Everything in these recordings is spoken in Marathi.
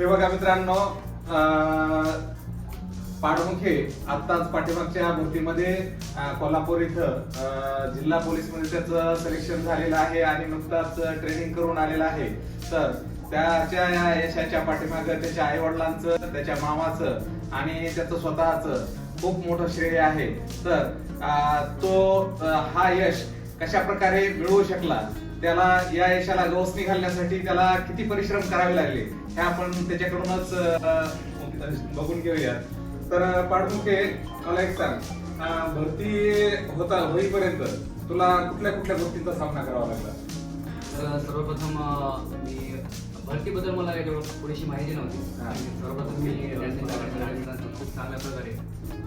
हे बघा मित्रांनो अं, पाडमुखे आत्ताच पाठीमागच्या भरतीमध्ये कोल्हापूर इथं जिल्हा पोलीसमध्ये त्याचं सिलेक्शन झालेलं आहे आणि नुकताच ट्रेनिंग करून आलेला आहे. तर त्याच्या या यशाच्या पाठीमाग त्याच्या आई वडिलांचं त्याच्या मामाचं आणि त्याचं स्वतःचं खूप मोठं श्रेय आहे. तर तो हा यश कशा प्रकारे मिळवू शकला? त्याला या यशाला गवसणी घालण्यासाठी त्याला किती परिश्रम करावे लागले हे आपण त्याच्याकडूनच बघून घेऊया. तर पाडमुखे मला एक सांग. भरती होता होईपर्यंत तुला कुठल्या कुठल्या गोष्टींचा सामना करावा लागला? तर सर्वप्रथम मी भरतीबद्दल मला थोडीशी माहिती नव्हती. सर्वप्रथम मी खूप चांगल्या प्रकारे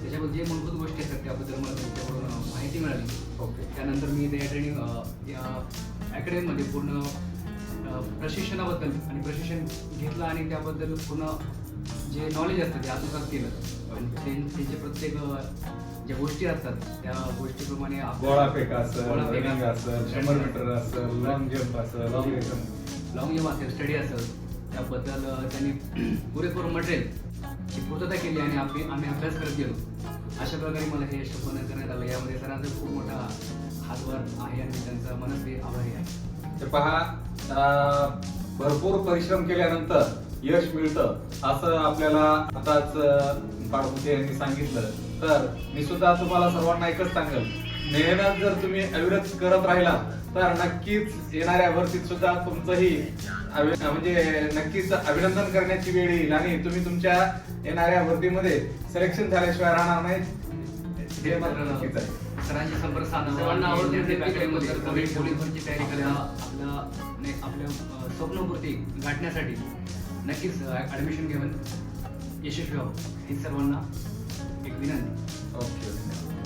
त्याच्याबद्दल जे मूलभूत गोष्टी असतात त्याबद्दल मला तुमच्याकडून माहिती मिळाली. ओके. त्यानंतर मी त्या ट्रेनिंग अकॅडमीमध्ये पूर्ण प्रशिक्षणाबद्दल आणि प्रशिक्षण घेतलं आणि त्याबद्दल पूर्ण जे नॉलेज असतं ते आत्मसात केलं. आणि त्याचे प्रत्येक ज्या गोष्टी असतात त्या गोष्टीप्रमाणे आपल्याला- गोळा फेक असेल गोळा फेक रनिंग असेल शंभर मीटर असेल लॉंग जम्प असेल लॉंग जम्प लॉंग जम्प असेल स्टडी असेल. त्याबद्दल त्यांनी पुरेपूर मटेरियल ची पूर्तता केली आणि आपली आम्ही अभ्यास करत गेलो. अशा प्रकारे मला हे संपन्न करण्यात आलं. यामध्ये सरांचा खूप मोठा हातभार आहे आणि त्यांचं मनस्वी आभारी आहे. तर पहा भरपूर परिश्रम केल्यानंतर यश मिळतं असं आपल्याला आताच पाडपुते यांनी सांगितलं. तर मी सुद्धा तुम्हाला सर्वांना एकच सांगेल. मेहनत जर तुम्ही अविरत करत राहिला तर नक्कीच येणाऱ्या भरतीत सुद्धा तुमचंही म्हणजे नक्कीच अभिनंदन करण्याची वेळ येईल आणि तुम्ही तुमच्या येणाऱ्या भरतीमध्ये सिलेक्शन झाल्याशिवाय राहणार नाही हे मात्र नक्कीच आहे. सरांशी संपर्क साधा सर्वांना आवडते कमी पोलीस भरतीची तयारी करायला आपलं आपल्या स्वप्नपूर्ती गाठण्यासाठी नक्कीच ऍडमिशन घेऊन यशस्वी व्हावं. ही सर्वांना एक विनंती. ओके.